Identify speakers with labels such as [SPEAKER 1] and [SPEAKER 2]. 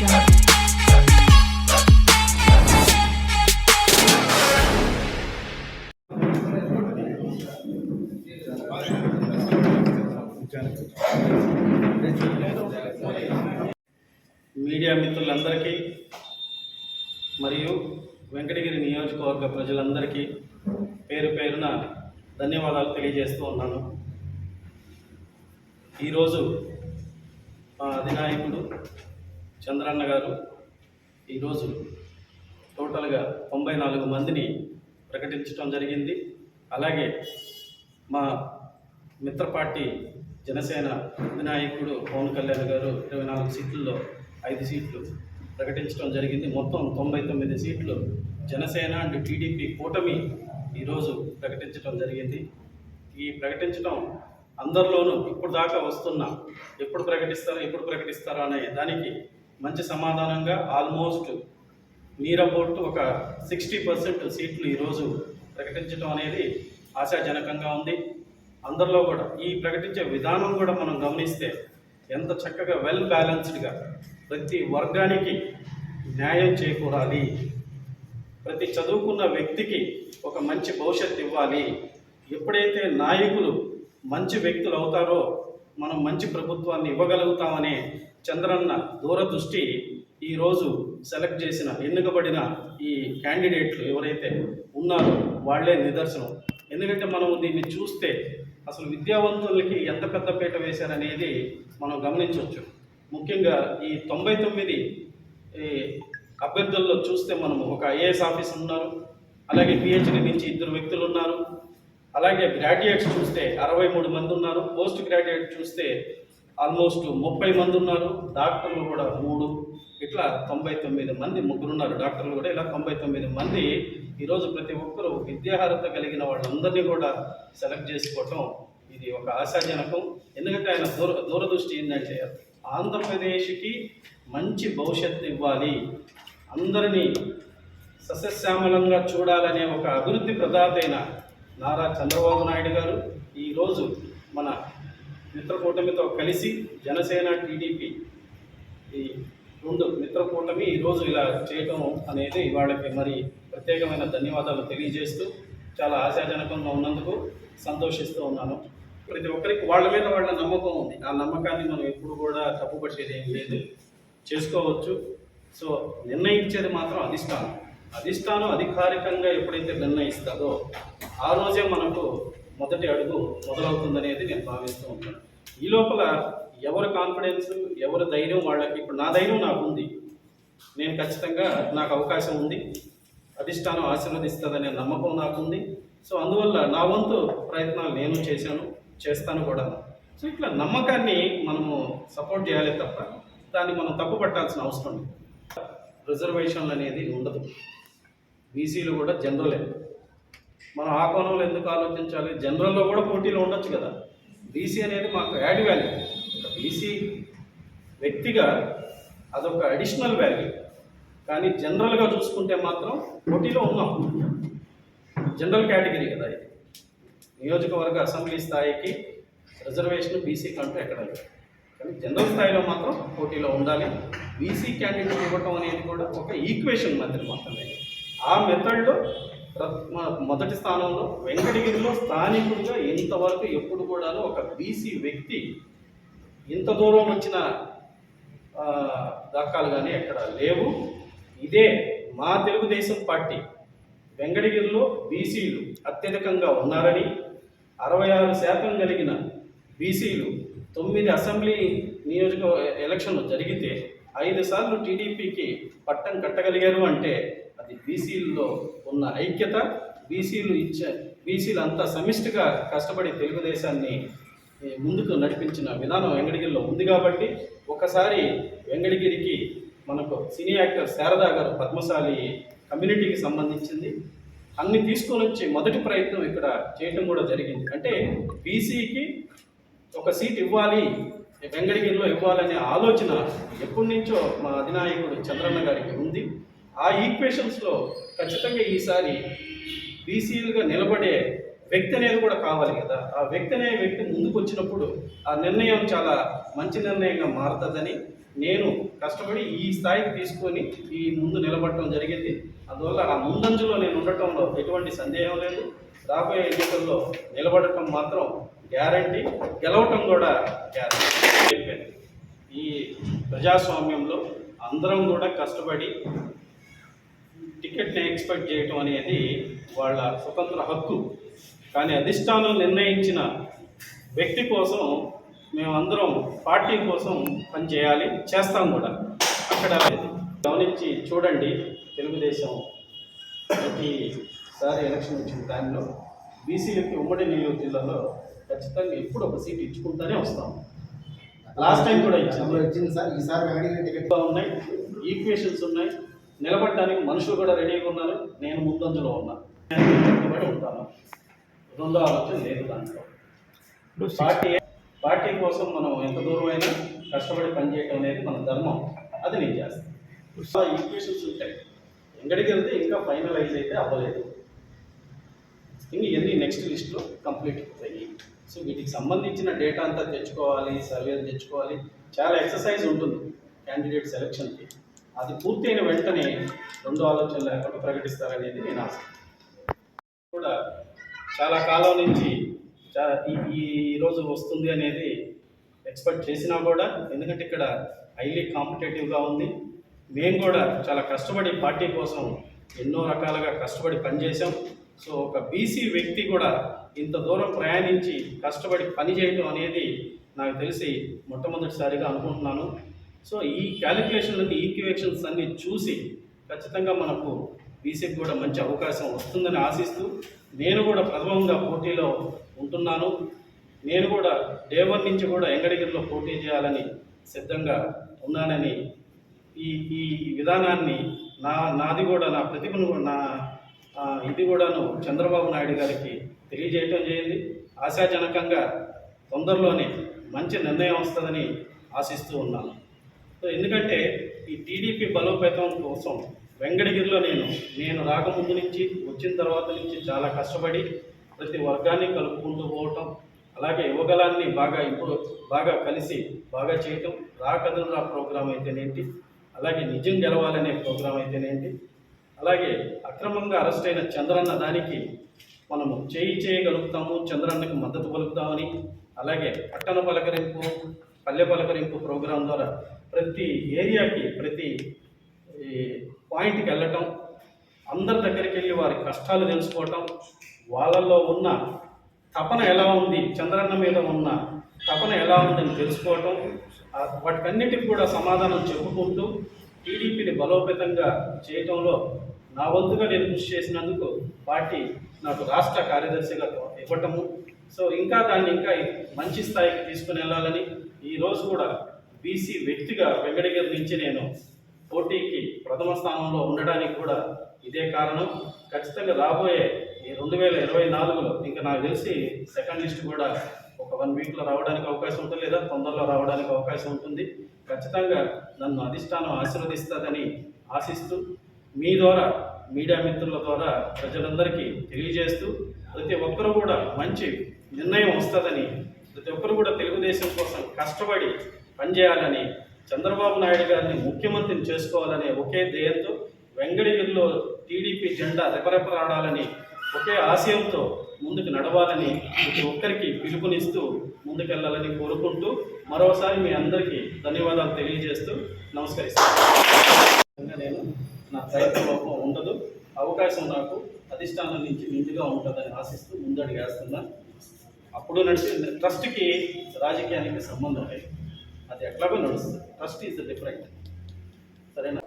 [SPEAKER 1] Media మిత్రులందరికీ మరియు వెంకటగిరి నియోజకవర్గ ప్రజలందరికీ పేరు పేరున ధన్యవాదాలు తెలియజేస్తూ ఉన్నాను. ఈరోజు మా అధినాయకుడు చంద్రన్న గారు ఈరోజు టోటల్గా తొంభై నాలుగు మందిని ప్రకటించడం జరిగింది. అలాగే మా మిత్ర పార్టీ జనసేన అధినాయకుడు పవన్ కళ్యాణ్ గారు ఇరవై నాలుగు సీట్లలో ఐదు సీట్లు ప్రకటించడం జరిగింది. మొత్తం తొంభై తొమ్మిది సీట్లు జనసేన అండ్ టీడీపీ కూటమి ఈరోజు ప్రకటించడం జరిగింది. ఈ ప్రకటించడం అందరిలోనూ ఇప్పుడు దాకా వస్తున్న ఎప్పుడు ప్రకటిస్తారో ఎప్పుడు ప్రకటిస్తారో అనే దానికి మంచి సమాధానంగా ఆల్మోస్ట్ నీర్ అబౌట్ ఒక సిక్స్టీ పర్సెంట్ సీట్లు ఈరోజు ప్రకటించడం అనేది ఆశాజనకంగా ఉంది. అందరిలో కూడా ఈ ప్రకటించే విధానం కూడా మనం గమనిస్తే ఎంత చక్కగా వెల్ బ్యాలెన్స్డ్గా ప్రతి వర్గానికి న్యాయం చేకూరాలి. ప్రతి చదువుకున్న వ్యక్తికి ఒక మంచి భవిష్యత్తు ఇవ్వాలి. ఎప్పుడైతే నాయకులు మంచి వ్యక్తులు అవుతారో మనం మంచి ప్రభుత్వాన్ని ఇవ్వగలుగుతామనే చంద్రన్న దూరదృష్టి ఈరోజు సెలెక్ట్ చేసిన ఎన్నుకబడిన ఈ క్యాండిడేట్లు ఎవరైతే ఉన్నారో వాళ్ళే నిదర్శనం. ఎందుకంటే మనం దీన్ని చూస్తే అసలు విద్యావంతులకి ఎంత పెద్ద పీట వేశారనేది మనం గమనించవచ్చు. ముఖ్యంగా ఈ తొంభై తొమ్మిది ఈ అభ్యర్థుల్లో చూస్తే మనము ఒక ఐఏఎస్ ఆఫీసర్ ఉన్నారు అలాగే పిహెచ్డి నుంచి ఇద్దరు వ్యక్తులు ఉన్నారు. అలాగే గ్రాడ్యుయేట్స్ చూస్తే అరవై మూడు మంది ఉన్నారు. పోస్ట్ గ్రాడ్యుయేట్ చూస్తే ఆల్మోస్ట్ ముప్పై మంది ఉన్నారు. డాక్టర్లు కూడా మూడు. ఇట్లా తొంభై తొమ్మిది మంది ముగ్గురు ఉన్నారు. డాక్టర్లు కూడా ఇలా తొంభై తొమ్మిది మంది ఈరోజు ప్రతి ఒక్కరూ విద్యార్హత కలిగిన వాళ్ళందరినీ కూడా సెలెక్ట్ చేసుకోవటం ఇది ఒక ఆశాజనకం. ఎందుకంటే ఆయన దూర దూరదృష్టి ఏంటంటే ఆంధ్రప్రదేశ్కి మంచి భవిష్యత్తు ఇవ్వాలి. అందరినీ సస్యశ్యామలంగా చూడాలనే ఒక అభివృద్ధి ప్రదాతైన నారా చంద్రబాబు నాయుడు గారు ఈరోజు మన మిత్రకూటమితో కలిసి జనసేన టీడీపీ ఈ రెండు మిత్రకూటమి ఈరోజు ఇలా చేయటం అనేది వాళ్ళకి మరి ప్రత్యేకమైన ధన్యవాదాలు తెలియజేస్తూ చాలా ఆశాజనకంగా ఉన్నందుకు సంతోషిస్తూ ఉన్నాను. ప్రతి ఒక్కరికి వాళ్ళ మీద వాళ్ళ నమ్మకం ఉంది. ఆ నమ్మకాన్ని మనం ఎప్పుడు కూడా తప్పుపట్టేది ఏం లేదు. చేసుకోవచ్చు. సో నిర్ణయించేది మాత్రం అధిష్టానం. అధిష్టానం అధికారికంగా ఎప్పుడైతే నిర్ణయిస్తుందో ఆ రోజే మనకు మొదటి అడుగు మొదలవుతుందనేది నేను భావిస్తూ ఉంటాను. ఈ లోపల ఎవరి కాన్ఫిడెన్స్ ఎవరి ధైర్యం వాళ్ళకి ఇప్పుడు నా ధైర్యం నాకు ఉంది నేను ఖచ్చితంగా నాకు అవకాశం ఉంది. అధిష్టానం ఆశీర్వదిస్తుందనే నమ్మకం నాకుంది. సో అందువల్ల నా వంతు ప్రయత్నాలు నేను చేశాను చేస్తాను కూడా. సో ఇట్లా నమ్మకాన్ని మనము సపోర్ట్ చేయాలి తప్ప దాన్ని మనం తప్పు పట్టాల్సిన అవసరం లేదు. రిజర్వేషన్లు అనేది ఉండదు. బీసీలు కూడా జనరలే మనం ఆ కోణంలో ఎందుకు ఆలోచించాలి? జనరల్లో కూడా పోటీలు ఉండొచ్చు కదా. బీసీ అనేది మాకు యాడ్ వాల్యూ బీసీ వ్యక్తిగా అదొక అడిషనల్ వాల్యూ కానీ జనరల్గా చూసుకుంటే మాత్రం పోటీలో ఉన్నాం. జనరల్ కేటగిరీ కదా ఇది. నియోజకవర్గ అసెంబ్లీ స్థాయికి రిజర్వేషన్ బీసీ కంటూ ఎక్కడ లేదు. కానీ జనరల్ స్థాయిలో మాత్రం పోటీలో ఉండాలి. బీసీ క్యాండిడేట్ ఇవ్వటం అనేది కూడా ఒక ఈక్వేషన్ మెథడ్ మాత్రమే. ఆ మెథడ్లో మొదటి స్థానంలో వెంకటగిరిలో స్థానికుడిగా ఇంతవరకు ఎప్పుడు కూడా ఒక బీసీ వ్యక్తి ఇంత దూరం వచ్చిన దాఖలు కానీ ఎక్కడ లేవు. ఇదే మా తెలుగుదేశం పార్టీ వెంకటగిరిలో బీసీలు అత్యధికంగా ఉన్నారని అరవై ఆరు శాతం కలిగిన బీసీలు తొమ్మిది అసెంబ్లీ నియోజక ఎలక్షన్లు జరిగితే ఐదు సార్లు టీడీపీకి పట్టం కట్టగలిగారు అంటే బీసీల్లో ఉన్న ఐక్యత బీసీలు ఇచ్చే బీసీలు అంతా సమిష్టిగా కష్టపడి తెలుగుదేశాన్ని ముందుకు నడిపించిన విధానం వెంగళగిరిలో ఉంది కాబట్టి ఒకసారి వెంగళగిరికి మనకు సినీ యాక్టర్ శారదా గారు పద్మశాలి కమ్యూనిటీకి సంబంధించింది. అన్ని తీసుకొని వచ్చి మొదటి ప్రయత్నం ఇక్కడ చేయటం కూడా జరిగింది. అంటే బీసీకి ఒక సీట్ ఇవ్వాలి వెంగళగిరిలో ఇవ్వాలనే ఆలోచన ఎప్పటి నుంచో మా అధినాయకుడు చంద్రన్న గారికి ఉంది. ఆ ఈక్వేషన్స్లో ఖచ్చితంగా ఈసారి బీసీలుగా నిలబడే వ్యక్తి అనేది కూడా కావాలి కదా. ఆ వ్యక్తి అనే వ్యక్తి ముందుకు వచ్చినప్పుడు ఆ నిర్ణయం చాలా మంచి నిర్ణయంగా మారుతుందని నేను కష్టపడి ఈ స్థాయికి తీసుకొని ఈ ముందు నిలబడటం జరిగింది. అందువల్ల ఆ ముందంజలో నేను ఉండటంలో ఎటువంటి సందేహం లేదు. రాబోయే ఎన్నికల్లో నిలబడటం మాత్రం గ్యారంటీ గెలవటం కూడా గ్యారంటీ ఈ ప్రజాస్వామ్యంలో అందరం కూడా కష్టపడి టికెట్ని ఎక్స్పెక్ట్ చేయటం అనేది వాళ్ళ స్వతంత్ర హక్కు. కానీ అధిష్టానం నిర్ణయించిన వ్యక్తి కోసం మేమందరం పార్టీ కోసం పనిచేయాలి చేస్తాం కూడా. అక్కడ గమనించి చూడండి తెలుగుదేశం ప్రతిసారి ఎలక్షన్ వచ్చిన టైంలో బీసీలకి ఉమ్మడి నెల్లూరు జిల్లాలో ఖచ్చితంగా ఎప్పుడు ఒక సీట్ ఇచ్చుకుంటానే వస్తాం. లాస్ట్ టైం కూడా ఇచ్చాము
[SPEAKER 2] వచ్చింది సార్. ఈసారి టికెట్.
[SPEAKER 1] ఉన్నాయి ఈక్వేషన్స్ ఉన్నాయి. నిలబడటానికి మనుషులు కూడా రెడీగా ఉన్నారు. నేను ముందంజలో ఉన్నా. నిలబడి కట్టుబడి ఉంటాను రెండో ఆలోచన లేదు దాంట్లో. పార్టీ పార్టీ కోసం మనం ఎంత దూరమైనా కష్టపడి పనిచేయడం అనేది మన ధర్మం. అది నేను చేస్తాను. ఈక్వేషన్స్ ఉంటాయి. వెంకటగిరిది ఇంకా ఫైనలైజ్ అయితే అవ్వలేదు. ఇంక ఇవన్నీ నెక్స్ట్ లిస్ట్లో కంప్లీట్ అవుతాయి. సో వీటికి సంబంధించిన డేటా అంతా తెచ్చుకోవాలి సర్వేలు తెచ్చుకోవాలి. చాలా ఎక్సర్సైజ్ ఉంటుంది. క్యాండిడేట్ సెలక్షన్కి అది పూర్తయిన వెంటనే రెండు ఆలోచన లేకుండా ప్రకటిస్తారనేది నేను ఆశ. కూడా చాలా కాలం నుంచి ఈ ఈ రోజు వస్తుంది అనేది ఎక్స్పెక్ట్ చేసినా కూడా ఎందుకంటే ఇక్కడ హైలీ కాంపిటేటివ్గా ఉంది. మేము కూడా చాలా కష్టపడి పార్టీ కోసం ఎన్నో రకాలుగా కష్టపడి పనిచేసాం సో ఒక బీసీ వ్యక్తి కూడా ఇంత దూరం ప్రయాణించి కష్టపడి పని చేయటం అనేది నాకు తెలిసి మొట్టమొదటిసారిగా అనుకుంటున్నాను. సో ఈ క్యాలిక్యులేషన్లన్నీ ఈక్వేషన్స్ అన్ని చూసి ఖచ్చితంగా మనకు బీసీకి కూడా మంచి అవకాశం వస్తుందని ఆశిస్తూ నేను కూడా ప్రథమంగా పోటీలో ఉంటున్నాను. నేను కూడా డే వన్ నుంచి కూడా ఎంగడగిరిలో పోటీ చేయాలని సిద్ధంగా ఉన్నానని ఈ ఈ విధానాన్ని నా నాది కూడా నా ప్రతిభను కూడా నా ఇది కూడాను చంద్రబాబు నాయుడు గారికి తెలియజేయటం జరిగింది. ఆశాజనకంగా తొందరలోనే మంచి నిర్ణయం వస్తుందని ఆశిస్తూ ఉన్నాను. సో ఎందుకంటే ఈ టీడీపీ బలోపేతం కోసం వెంకటగిరిలో నేను నేను రాకముందు నుంచి వచ్చిన తర్వాత నుంచి చాలా కష్టపడి ప్రతి వర్గాన్ని కలుపుకుంటూ పోవటం అలాగే యువగలాన్ని బాగా ఇప్పుడు బాగా కలిసి బాగా చేయటం రా కథలు రా ప్రోగ్రాం అయితేనేంటి అలాగే నిజం గెలవాలనే ప్రోగ్రాం అయితేనేంటి అలాగే అక్రమంగా అరెస్ట్ అయిన చంద్రన్న దానికి మనము చేయి చేయగలుగుతాము చంద్రన్నకు మద్దతు పలుకుతామని అలాగే పట్టణ పలకరింపు పల్లె పలకరింపు ప్రోగ్రాం ద్వారా ప్రతి ఏరియాకి ప్రతి ఈ పాయింట్కి వెళ్ళటం అందరి దగ్గరికి వెళ్ళి వారి కష్టాలు తెలుసుకోవటం వాళ్ళల్లో ఉన్న తపన ఎలా ఉంది చంద్రన్న మీద ఉన్న తపన ఎలా ఉందని తెలుసుకోవటం వాటికన్నిటికి కూడా సమాధానం చెప్పుకుంటూ టీడీపీని బలోపేతంగా చేయటంలో నా వంతుగా నేను కృషి చేసినందుకు పార్టీ నాకు రాష్ట్ర కార్యదర్శిగా ఇవ్వటము. సో ఇంకా దాన్ని ఇంకా మంచి స్థాయికి తీసుకుని వెళ్ళాలని ఈరోజు కూడా బీసీ వ్యక్తిగా వెంకటగిరి నుంచి నేను పోటీకి ప్రథమ స్థానంలో ఉండడానికి కూడా ఇదే కారణం. ఖచ్చితంగా రాబోయే ఈ రెండు వేల ఇరవై నాలుగులో ఇంకా నాకు తెలిసి సెకండ్ లిస్ట్ కూడా ఒక వన్ వీక్లో రావడానికి అవకాశం ఉంటుంది లేదా తొందరలో రావడానికి అవకాశం ఉంటుంది. ఖచ్చితంగా నన్ను అధిష్టానం ఆశీర్వదిస్తుందని ఆశిస్తూ మీ ద్వారా మీడియా మిత్రుల ద్వారా ప్రజలందరికీ తెలియజేస్తూ ప్రతి ఒక్కరూ కూడా మంచి నిర్ణయం వస్తుందని ప్రతి ఒక్కరు కూడా తెలుగుదేశం కోసం కష్టపడి పనిచేయాలని చంద్రబాబు నాయుడు గారిని ముఖ్యమంత్రిని చేసుకోవాలనే ఒకే ధ్యేయంతో వెంగళగిరిలో టీడీపీ జెండా రెపరెపలాడాలని ఒకే ఆశయంతో ముందుకు నడవాలని ప్రతి ఒక్కరికి పిలుపునిస్తూ ముందుకెళ్ళాలని కోరుకుంటూ మరోసారి మీ అందరికీ ధన్యవాదాలు తెలియజేస్తూ నమస్కరిస్తాను. నేను నా ప్రయత్న లోపం ఉండదు. అవకాశం నాకు అధిష్టానం నుంచి నిండుగా ఉంటుందని ఆశిస్తూ ముందడుగు వేస్తున్నా. అప్పుడు నడిచి ట్రస్ట్కి రాజకీయానికి సంబంధం లేదు. అది ఎట్లాగో నడుస్తుంది. ట్రస్ట్ ఈజ్ డిఫరెంట్ సరేనా?